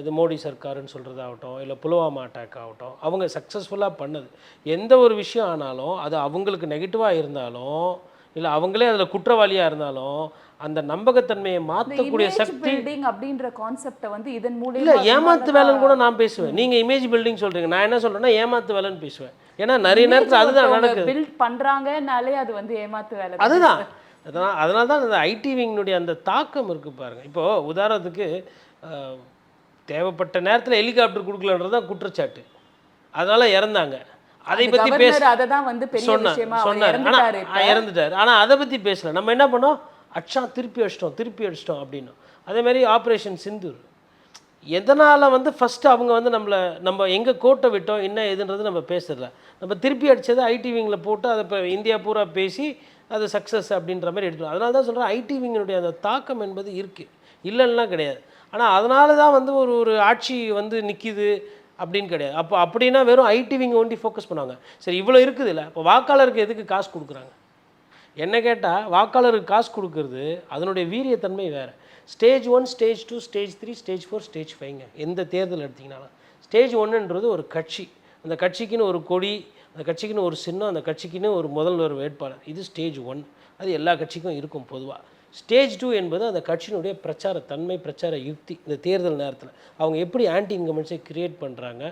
இது மோடி சர்க்காருன்னு சொல்கிறதாகட்டும் இல்லை புல்வாமா அட்டாக் ஆகட்டும் அவங்க சக்ஸஸ்ஃபுல்லாக பண்ணது. எந்த ஒரு விஷயம் ஆனாலும் அது அவங்களுக்கு நெகட்டிவாக இருந்தாலும் இல்லை அவங்களே அதில் குற்றவாளியாக இருந்தாலும் அந்த நம்பகத்தன்மையை மாற்றக்கூடிய சக்தி பில்டிங் அப்படின்ற கான்செப்டை வந்து இதன் இல்லை மூலியமா ஏமாத்து வேலைன்னு கூட நான் பேசுவேன். நீங்கள் இமேஜ் பில்டிங் சொல்கிறீங்க நான் என்ன சொல்கிறேன்னா ஏமாத்து வேலைன்னு பேசுவேன். ஏன்னா நிறைய நேரத்தில் அதுதான் நடக்குது. பில்ட் பண்றாங்கனாலே அது வந்து ஏமாத்து வேலை தான். அதுதான். அதனால் அதனால தான் இந்த ஐடி விங்கினுடைய அந்த தாக்கம் இருக்குது பாருங்கள் இப்போது உதாரணத்துக்கு தேவைப்பட்ட நேரத்தில் ஹெலிகாப்டர் கொடுக்கலன்றது தான் குற்றச்சாட்டு. அதனால இறந்தாங்க. அதை அந்த பற்றி பேச கவர்னர் அததான் வந்து பெரிய சொன்னார் ஆனால் இறந்துட்டார் ஆனால் அதை பற்றி பேசல. நம்ம என்ன பண்ணோம்? அடிச்சா திருப்பி அடிச்சிட்டோம் திருப்பி அடிச்சிட்டோம் அப்படின்னு அதே மாதிரி ஆப்ரேஷன் சிந்தூர். எதனால் வந்து ஃபஸ்ட்டு அவங்க வந்து நம்மளை நம்ம எங்கே கோட்டை விட்டோம் என்ன ஏதுன்றது நம்ம பேசுறல நம்ம திருப்பி அடித்ததை ஐடி விங்கில் போட்டு அதை இப்போ இந்தியா பூரா பேசி அது சக்ஸஸ் அப்படின்ற மாதிரி எடுத்துடும் அதனால தான் சொல்கிறேன் ஐடி விங்கினுடைய அந்த தாக்கம் என்பது இருக்குது இல்லைன்னா கிடையாது. ஆனால் அதனால தான் வந்து ஒரு ஒரு ஆட்சி வந்து நிற்கிது அப்படின்னு கிடையாது. அப்போ அப்படின்னா வெறும் ஐடி விங்க ஒண்டி ஃபோக்கஸ் பண்ணுவாங்க. சரி இவ்வளோ இருக்குது இல்லை இப்போ வாக்காளருக்கு எதுக்கு காசு கொடுக்குறாங்க? என்ன கேட்டால் வாக்காளருக்கு காசு கொடுக்கறது அதனுடைய வீரியத்தன்மை வேறு. Stage one stage two stage three stage four stage ஃபைவ்ங்க எந்த தேர்தல் எடுத்திங்கனாலும். ஸ்டேஜ் ஒன்றுன்றது ஒரு கட்சி. அந்த கட்சிக்குன்னு ஒரு கொடி அந்த கட்சிக்குன்னு ஒரு சின்னம் அந்த கட்சிக்குன்னு ஒரு முதல்வர் வேட்பாளர். இது ஸ்டேஜ் ஒன் அது எல்லா கட்சிக்கும் இருக்கும் பொதுவாக ஸ்டேஜ் டூ என்பது அந்த கட்சியினுடைய பிரச்சார தன்மை பிரச்சார யுக்தி இந்த தேர்தல் நேரத்தில். அவங்க எப்படி ஆன்டி இன்கம்பன்சியை கிரியேட் பண்ணுறாங்க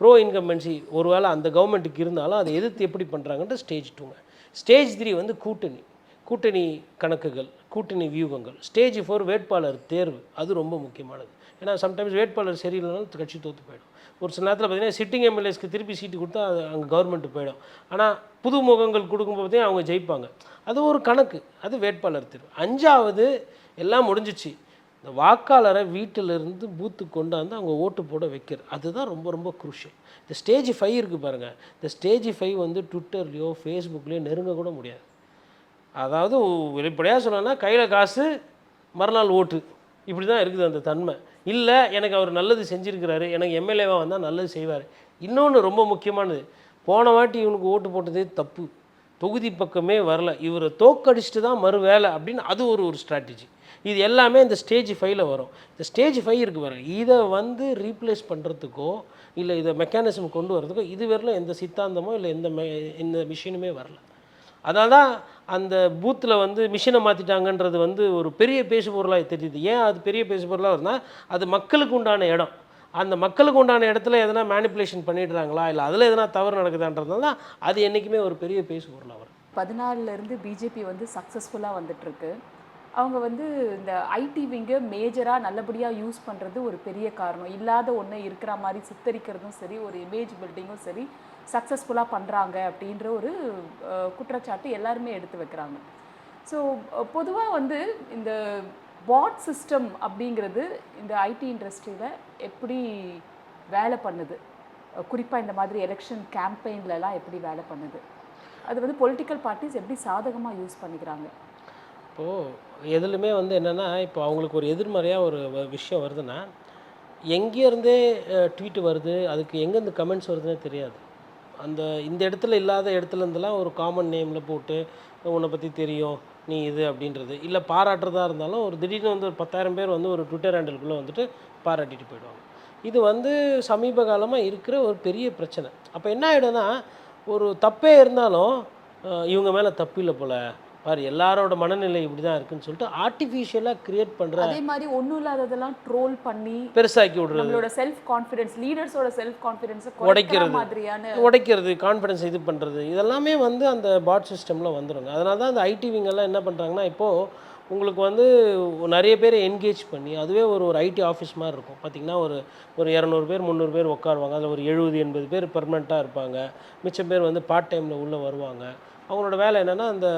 ப்ரோ இன்கமென்சி ஒருவேளை அந்த கவர்மெண்ட்டுக்கு இருந்தாலும் அதை எதிர்த்து எப்படி பண்ணுறாங்கன்ற ஸ்டேஜ் டூங்க ஸ்டேஜ் த்ரீ வந்து கூட்டணி. கூட்டணி கணக்குகள் கூட்டணி வியூகங்கள் ஸ்டேஜ் ஃபோர் வேட்பாளர் தேர்வு அது ரொம்ப முக்கியமானது. ஏன்னா சம்டைம்ஸ் வேட்பாளர் சரியில்லைனாலும் கட்சி தோற்று போயிடும். ஒரு சில நேரத்தில் பார்த்தீங்கன்னா சிட்டிங் எம்எல்ஏஸ்க்கு திருப்பி சீட்டு கொடுத்தா அது அங்கே கவர்மெண்ட் போயிடும். ஆனால் புது முகங்கள் கொடுக்கும்போதே அவங்க ஜெயிப்பாங்க. அது ஒரு கணக்கு அது வேட்பாளர் தேர்வு. அஞ்சாவது எல்லாம் முடிஞ்சிச்சு. இந்த வாக்காளரை வீட்டிலிருந்து பூத்து கொண்டாந்து அவங்க ஓட்டு போட வைக்கிற அதுதான் ரொம்ப ரொம்ப குரூஷியல் இந்த ஸ்டேஜ் ஃபைவ் இருக்குது பாருங்கள் இந்த ஸ்டேஜ் ஃபைவ் வந்து ட்விட்டர்லேயோ ஃபேஸ்புக்லேயோ நெருங்க கூட முடியாது. அதாவது வெளிப்படையாக சொல்லணும்னா கையில் காசு மறுநாள் ஓட்டு. இப்படி தான் இருக்குது அந்த தன்மை. இல்லை எனக்கு அவர் நல்லது செஞ்சுருக்கிறாரு எனக்கு எம்எல்ஏவாக வந்தால் நல்லது செய்வார். இன்னொன்று ரொம்ப முக்கியமானது போன வாட்டி இவனுக்கு ஓட்டு போட்டதே தப்பு. தொகுதி பக்கமே வரல. இவரை தோக்கடிச்சிட்டு தான் மறு வேலை அப்படின்னு அது ஒரு ஒரு ஸ்ட்ராட்டஜி இது எல்லாமே இந்த ஸ்டேஜ் ஃபைவ்ல வரும். இந்த ஸ்டேஜ் ஃபைவ் இருக்கு பாருங்க. இதை வந்து ரீப்ளேஸ் பண்ணுறதுக்கோ இல்லை இதை மெக்கானிசம் கொண்டு வரதுக்கோ இது வரல எந்த சித்தாந்தமோ இல்லை எந்த மெ எந்த மிஷினுமே வரல. அதனால தான் அந்த பூத்தில் வந்து மிஷினை மாற்றிட்டாங்கன்றது வந்து ஒரு பெரிய பேசு பொருளாக தெரியுது. ஏன் அது பெரிய பேசு பொருளாக வருதுன்னா அது மக்களுக்கு உண்டான இடம். அந்த மக்களுக்கு உண்டான இடத்துல எதனா மேனிப்புலேஷன் பண்ணிடுறாங்களா இல்லை அதில் எதனா தவறு நடக்குதான்றதுனால தான் அது என்றைக்குமே ஒரு பெரிய பேசு பொருளாக வரும் பதினாலுலேருந்து பிஜேபி வந்து சக்ஸஸ்ஃபுல்லாக வந்துட்டுருக்கு. அவங்க வந்து இந்த ஐடி விங்கு மேஜராக நல்லபடியாக யூஸ் பண்ணுறது ஒரு பெரிய காரணம். இல்லாத ஒன்று இருக்கிற மாதிரி சித்தரிக்கிறதும் சரி ஒரு இமேஜ் பில்டிங்கும் சரி சக்ஸஸ்ஃபுல்லாக பண்ணுறாங்க அப்படின்ற ஒரு குற்றச்சாட்டு எல்லாருமே எடுத்து வைக்கிறாங்க. ஸோ பொதுவாக வந்து இந்த பாட் சிஸ்டம் அப்படிங்கிறது இந்த ஐடி இண்டஸ்ட்ரியில் எப்படி வேலை பண்ணுது? குறிப்பாக இந்த மாதிரி எலெக்ஷன் கேம்பெயின்லலாம் எப்படி வேலை பண்ணுது? அது வந்து பொலிட்டிக்கல் பார்ட்டிஸ் எப்படி சாதகமாக யூஸ் பண்ணிக்கிறாங்க? இப்போது எதுலுமே வந்து என்னென்னா இப்போ அவங்களுக்கு ஒரு எதிர்மறையாக ஒரு விஷயம் வருதுன்னா எங்கேருந்தே ட்வீட் வருது அதுக்கு எங்கேருந்து கமெண்ட்ஸ் வருதுன்னே தெரியாது. அந்த இந்த இடத்துல இல்லாத இடத்துல இருந்தெல்லாம் ஒரு காமன் நேமில் போட்டு உன்னை பற்றி தெரியும் நீ இது அப்படின்றது. இல்லை பாராட்டுறதா இருந்தாலும் ஒரு திடீர்னு வந்து ஒரு பத்தாயிரம் பேர் வந்து ஒரு ட்விட்டர் ஹேண்டலுக்குள்ளே வந்துட்டு பாராட்டிட்டு போயிடுவாங்க. இது வந்து சமீப காலமாக இருக்கிற ஒரு பெரிய பிரச்சனை. அப்போ என்ன ஆகிடும்னா ஒரு தப்பே இருந்தாலும் இவங்க மேலே தப்பு இல்லை போல். பாரு எல்லாரோட மனநிலை இப்படி தான் இருக்குன்னு சொல்லிட்டு ஆர்டிஃபிஷியலாக கிரியேட் பண்ணுற அதே மாதிரி ஒண்ணும் இல்லாததெல்லாம் ட்ரோல் பண்ணி பெருசாக்கி விடுறது. நம்மளோட செல்ஃப் கான்ஃபிடன்ஸ் லீடர்ஸோட செல்ஃப் கான்ஃபிடன்ஸ் உடைக்கிறது. மாதிரியான உடைக்கிறது கான்ஃபிடன்ஸ் இது பண்ணுறது இதெல்லாமே வந்து அந்த பாட் சிஸ்டமில் வந்துருங்க. அதனால தான் அந்த ஐடி விங்கெல்லாம் என்ன பண்ணுறாங்கன்னா இப்போது உங்களுக்கு வந்து நிறைய பேரை என்கேஜ் பண்ணி அதுவே ஒரு ஒரு ஐடி ஆஃபீஸ் மாதிரி இருக்கும். பார்த்திங்கன்னா ஒரு ஒரு இரநூறு பேர் முந்நூறு பேர் உட்காருவாங்க. அதில் ஒரு எழுபது எண்பது பேர் பெர்மனெண்ட்டாக இருப்பாங்க. மிச்சம் பேர் வந்து பார்ட் டைமில் உள்ளே வருவாங்க. அவங்களோட வேலை என்னென்னா அந்த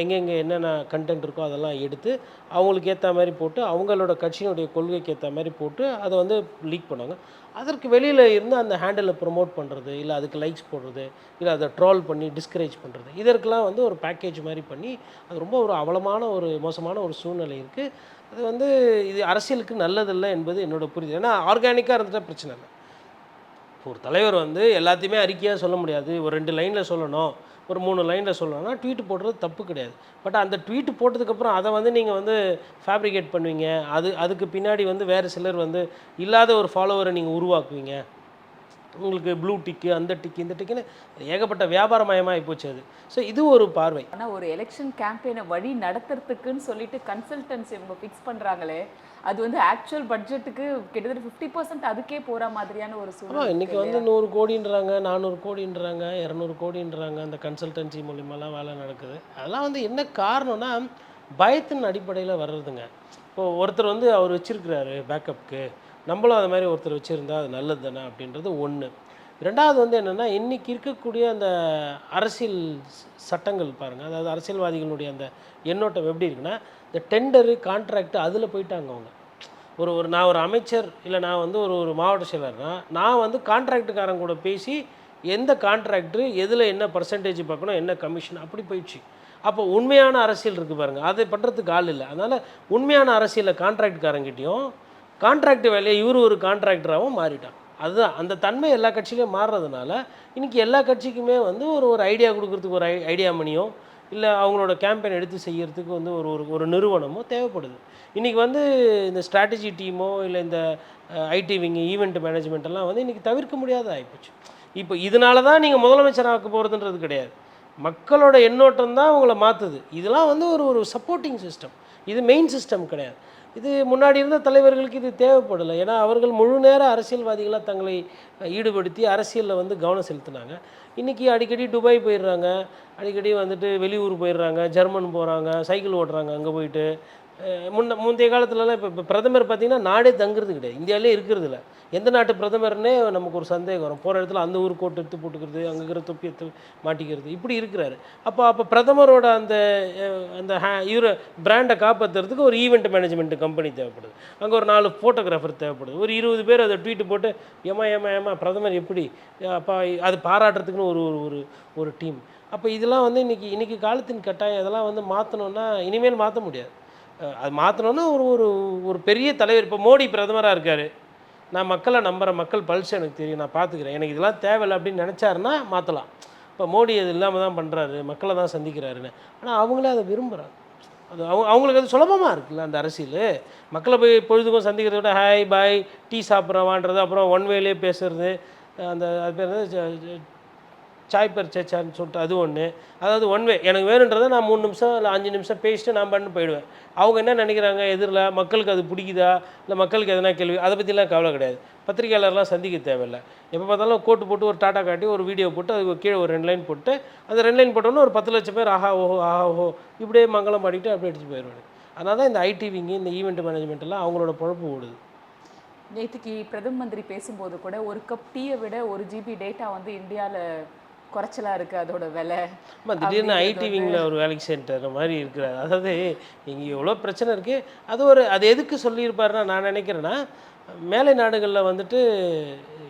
எங்கெங்கே என்னென்ன கண்டென்ட் இருக்கோ அதெல்லாம் எடுத்து அவங்களுக்கு ஏற்ற மாதிரி போட்டு அவங்களோட கட்சியினுடைய கொள்கைக்கு ஏற்ற மாதிரி போட்டு அதை வந்து லீக் பண்ணுவாங்க. அதற்கு வெளியில் இருந்து அந்த ஹேண்டிலை ப்ரொமோட் பண்ணுறது இல்லை அதுக்கு லைக்ஸ் போடுறது இல்லை அதை ட்ரால் பண்ணி டிஸ்கரேஜ் பண்ணுறது இதற்கெல்லாம் வந்து ஒரு பேக்கேஜ் மாதிரி பண்ணி அது ரொம்ப ஒரு அவலமான ஒரு மோசமான ஒரு சூழ்நிலை இருக்குது அது வந்து இது அரசியலுக்கு நல்லதில்லை என்பது என்னோட புரிதல். ஏன்னா ஆர்கானிக்காக இருந்துட்டால் பிரச்சனை இல்லை. ஒரு தலைவர் வந்து எல்லாத்தையுமே அறிக்கையாக சொல்ல முடியாது. ஒரு ரெண்டு லைனில் சொல்லணும் ஒரு மூணு லைனில் சொல்லணும்னா ட்வீட் போடுறது தப்பு கிடையாது. பட் அந்த ட்வீட் போட்டதுக்கப்புறம் அதை வந்து நீங்கள் வந்து ஃபேப்ரிகேட் பண்ணுவீங்க. அது அதுக்கு பின்னாடி வந்து வேறு சிலர் வந்து இல்லாத ஒரு ஃபாலோவரை நீங்கள் உருவாக்குவீங்க. உங்களுக்கு ப்ளூ டிக்கு அந்த டிக்கு இந்த டிக்குன்னு ஏகப்பட்ட வியாபாரமயமாக போச்சு அது. ஸோ இது ஒரு பார்வை. ஆனா ஒரு எலெக்ஷன் கேம்பெயினை வழி நடத்துறதுக்குன்னு சொல்லிட்டு கன்சல்டன்ஸ் இவங்க ஃபிக்ஸ் பண்றாங்களே அது வந்து ஆக்சுவல் பட்ஜெட்டுக்கு கிட்டத்தட்ட ஃபிஃப்டி பர்சன்ட் அதுக்கே போற மாதிரியான ஒரு ஆமாம் சூழ்நிலை இன்றைக்கி வந்து நூறு கோடின்றாங்க நானூறு கோடின்றாங்க இரநூறு கோடின்றாங்க அந்த கன்சல்டன்சி மூலியமாலாம் வேலை நடக்குது. அதெல்லாம் வந்து என்ன காரணம்னா பயத்தின் அடிப்படையில் வர்றதுங்க. இப்போ ஒருத்தர் வந்து அவர் வச்சிருக்கிறாரு பேக்கப்புக்கு நம்மளும் அது மாதிரி ஒருத்தர் வச்சுருந்தா அது நல்லது தானே அப்படின்றது ஒன்று ரெண்டாவது வந்து என்னென்னா இன்றைக்கி இருக்கக்கூடிய அந்த அரசியல் சட்டங்கள் பாருங்கள் அதாவது அரசியல்வாதிகளுடைய அந்த எண்ணோட்டம் எப்படி இருக்குன்னா இந்த டெண்டரு கான்ட்ராக்ட் அதில் போயிட்டாங்க அவங்க. ஒரு ஒரு நான் ஒரு அமைச்சர் இல்லை நான் வந்து ஒரு ஒரு மாவட்ட செயலர்னா நான் வந்து கான்ட்ராக்டுக்காரங்க கூட பேசி எந்த கான்ட்ராக்டரு எதில் என்ன பர்சன்டேஜ் பார்க்கணும் என்ன கமிஷன் அப்படி போயிடுச்சு. அப்போ உண்மையான அரசியல் இருக்குது பாருங்கள் அதை பண்ணுறதுக்கு ஆள் இல்லை. அதனால் உண்மையான அரசியலில் கான்ட்ராக்ட்காரங்கிட்டையும் கான்ட்ராக்ட் வேலையை இவர் ஒரு கான்ட்ராக்டராகவும் மாறிட்டான் அதுதான். அந்த தன்மை எல்லா கட்சியிலையும் மாறுறதுனால இன்றைக்கி எல்லா கட்சிக்குமே வந்து ஒரு ஒரு ஐடியா கொடுக்குறதுக்கு ஒரு ஐ ஐடியா மணியோ இல்லை அவங்களோட கேம்பெயின் எடுத்து செய்கிறதுக்கு வந்து ஒரு ஒரு ஒரு நிறுவனமோ தேவைப்படுது. இன்றைக்கி வந்து இந்த ஸ்ட்ராட்டஜி டீமோ இல்லை இந்த ஐடி விங் ஈவெண்ட் மேனேஜ்மெண்ட் எல்லாம் வந்து இன்றைக்கி தவிர்க்க முடியாத ஆகிப்போச்சு இப்போ இதனால தான் நீங்கள் முதலமைச்சராக போகிறதுன்றது கிடையாது. மக்களோட எண்ணோட்டம் தான் உங்களை மாற்றுது இதெல்லாம் வந்து ஒரு ஒரு சப்போர்ட்டிங் சிஸ்டம் இது மெயின் சிஸ்டம் கிடையாது. இது முன்னாடி இருந்த தலைவர்களுக்கு இது தேவைப்படலை. ஏன்னா அவர்கள் முழு நேர அரசியல்வாதிகளாக தங்களை ஈடுபடுத்தி அரசியலில் வந்து கவனம் செலுத்தினாங்க. இன்றைக்கி அடிக்கடி துபாய் போயிடுறாங்க. அடிக்கடி வந்துட்டு வெளியூர் போயிடுறாங்க. ஜெர்மன் போகிறாங்க சைக்கிள் ஓட்டுறாங்க அங்கே போயிட்டு. முன்ன முந்தைய காலத்துலலாம் இப்போ இப்போ பிரதமர் பார்த்திங்கன்னா நாடே தங்குறது கிடையாது. இந்தியாவிலே இருக்கிறது இல்லை. எந்த நாட்டு பிரதமர்னே நமக்கு ஒரு சந்தேகம் வரும். போகிற இடத்துல அந்த ஊர் கோட்டை எடுத்து போட்டுக்கிறது அங்கே இருக்கிற தொப்பி எடுத்து மாட்டிக்கிறது. இப்படி இருக்கிறாரு. அப்போ அப்போ பிரதமரோட அந்த அந்த ஹே இவர் பிராண்டை காப்பாற்றுறதுக்கு ஒரு ஈவெண்ட் மேனேஜ்மெண்ட் கம்பெனி தேவைப்படுது. அங்கே ஒரு நாலு ஃபோட்டோகிராஃபர் தேவைப்படுது. ஒரு இருபது பேர் அதை ட்வீட்டு போட்டு ஏமா ஏமா ஏமா பிரதமர் எப்படி? அப்போ அது பாராட்டுறதுக்குன்னு ஒரு ஒரு ஒரு ஒரு டீம் அப்போ இதெல்லாம் வந்து இன்றைக்கி இன்றைக்கி காலத்தின் கட்டாயம். இதெல்லாம் வந்து மாற்றணுன்னா இனிமேல் மாற்ற முடியாது. அது மாற்றணுன்னா ஒரு ஒரு ஒரு பெரிய தலைவர் இப்போ மோடி பிரதமராக இருக்கார். நான் மக்களை நம்புகிறேன் மக்கள் பல்ஸ் எனக்கு தெரியும் நான் பார்த்துக்கிறேன் எனக்கு இதெல்லாம் தேவையில்லை அப்படின்னு நினச்சாருன்னா மாற்றலாம் இப்போ மோடி அது இல்லாமல் தான் பண்ணுறாரு மக்களை தான் சந்திக்கிறாருன்னு. ஆனால் அவங்களே அதை விரும்புகிறாங்க அது அவங்க அவங்களுக்கு அது சுலபமாக இருக்குல்ல அந்த அரசியல். மக்களை போய் பொழுதுக்கும் சந்திக்கிறத விட ஹாய் பாய் டீ சாப்பிட்றவான்றது அப்புறம் ஒன் வேலே பேசுறது. அந்த அது பேர் சாய் பர் சேச்சான்னு சொல்லிட்டு அது ஒன்று அதாவது ஒன் வே எனக்கு வேணுன்றதை நான் மூணு நிமிஷம் இல்லை அஞ்சு நிமிஷம் பேசிட்டு நான் பண்ணு போயிடுவேன். அவங்க என்ன நினைக்கிறாங்க? எதிரில்? மக்களுக்கு அது பிடிக்குதா? இல்லை மக்களுக்கு எதனா கேள்வி? அதை பற்றிலாம் கவலை கிடையாது. பத்திரிகையாளர்லாம் சந்திக்க தேவையில்லை. எப்போ பார்த்தாலும் கோட்டு போட்டு ஒரு டாட்டா காட்டி ஒரு வீடியோ போட்டு அதுக்கு கீழே ஒரு ரெண்டு லைன் போட்டு அந்த ரெண்டு லைன் போட்டோன்னே ஒரு பத்து லட்சம் பேர் ஆஹா ஓஹோ ஆஹா ஓஹோ இப்படியே மங்களம் பாடிட்டு அப்படியே அடிச்சு போயிடுவாங்க அதனால தான் இந்த ஐடிவிங்க இந்த ஈவெண்ட் மேனேஜ்மெண்ட்டெல்லாம் அவங்களோட பொழப்பு ஓடுது. நேற்றுக்கு பிரதம மந்திரி பேசும்போது கூட ஒரு கப் டீயை விட ஒரு ஜிபி டேட்டா வந்து இந்தியாவில் குறைச்சலா இருக்கு அதோட விலை. ஆமாம் திடீர்னு ஐடி விங்கில் ஒரு வேலைக்கு சென்டர் மாதிரி இருக்கிறார். அதாவது இங்கே எவ்வளோ பிரச்சனை இருக்குது அது ஒரு அது எதுக்கு சொல்லியிருப்பாருன்னா நான் நினைக்கிறேன்னா மேலை நாடுகளில் வந்துட்டு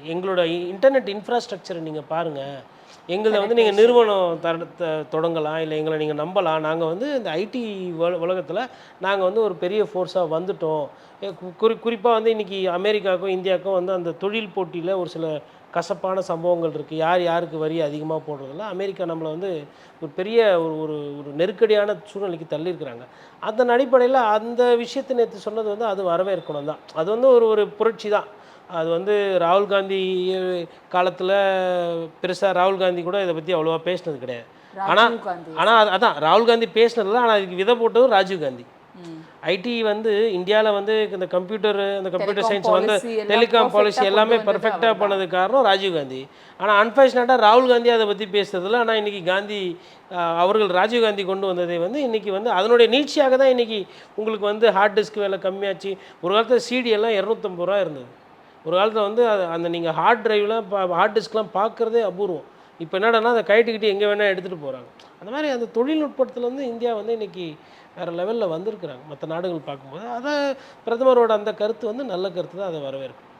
எங்களோட இன்டர்நெட் இன்ஃப்ராஸ்ட்ரக்சரை நீங்கள் பாருங்கள் எங்களை வந்து நீங்கள் நிறுவனம் தர த- தொடங்கலாம் இல்லை எங்களை நீங்கள் நம்பலாம். நாங்கள் வந்து இந்த ஐடி உலகத்தில் நாங்கள் வந்து ஒரு பெரிய ஃபோர்ஸாக வந்துட்டோம். குறி குறிப்பாக வந்து இன்றைக்கி அமெரிக்காவுக்கும் இந்தியாவுக்கும் வந்து அந்த தொழில் போட்டியில் ஒரு சில கசப்பான சம்பவங்கள் இருக்குது யார் யாருக்கு வரி அதிகமாக போடுறதில்ல அமெரிக்கா நம்மளை வந்து ஒரு பெரிய ஒரு ஒரு ஒரு நெருக்கடியான சூழ்நிலைக்கு தள்ளியிருக்கிறாங்க. அதன் அடிப்படையில் அந்த விஷயத்தை நேற்று சொன்னது வந்து அது வரவேற்கணும் தான். அது வந்து ஒரு ஒரு புரட்சி தான். அது வந்து ராகுல் காந்தி காலத்தில் பெருசாக ராகுல் காந்தி கூட இதை பற்றி அவ்வளோவா பேசினது கிடையாது. ஆனா ராஜீவ் காந்தி. ஆனால் அதான் ராகுல் காந்தி பேசினதில்ல ஆனால் அதுக்கு விதை போட்டது ராஜீவ் காந்தி. ஐடி வந்து இந்தியாவில் வந்து இந்த கம்ப்யூட்டர் இந்த கம்ப்யூட்டர் சயின்ஸ் வந்து டெலிகாம் பாலிசி எல்லாமே பர்ஃபெக்டாக. பண்ணது காரணம் ராஜீவ் காந்தி. ஆனால் அன்ஃபார்ச்சுனேட்டாக ராகுல் காந்தி அதை பற்றி பேசுறதில்ல ஆனால் இன்னைக்கு காந்தி அவர்கள் ராஜீவ் காந்தி கொண்டு வந்ததை வந்து இன்னைக்கு வந்து அதனுடைய நீட்சியாக தான் இன்னைக்கு உங்களுக்கு வந்து ஹார்ட் டிஸ்க் விலை கம்மியாச்சு. ஒரு காலத்தில் சிடி எல்லாம் இரநூத்தம்பது ரூபா இருந்தது. ஒரு காலத்தில் வந்து அந்த நீங்கள் ஹார்ட் டிரைவ்லாம் ஹார்ட் டிஸ்க்லாம் பார்க்குறதே அபூர்வம். இப்போ என்னடான்னா அதை கைட்டுக்கிட்டு எங்கே வேணால் எடுத்துகிட்டு போகிறாங்க அந்த மாதிரி அந்த தொழில்நுட்பத்தில் வந்து இந்தியா வந்து இன்னைக்கு வேறு லெவலில் வந்திருக்கிறாங்க. மற்ற நாடுகள் பார்க்கும்போது. அதை பிரதமரோட அந்த கருத்து வந்து நல்ல கருத்து தான் அதை வரவேற்கும்.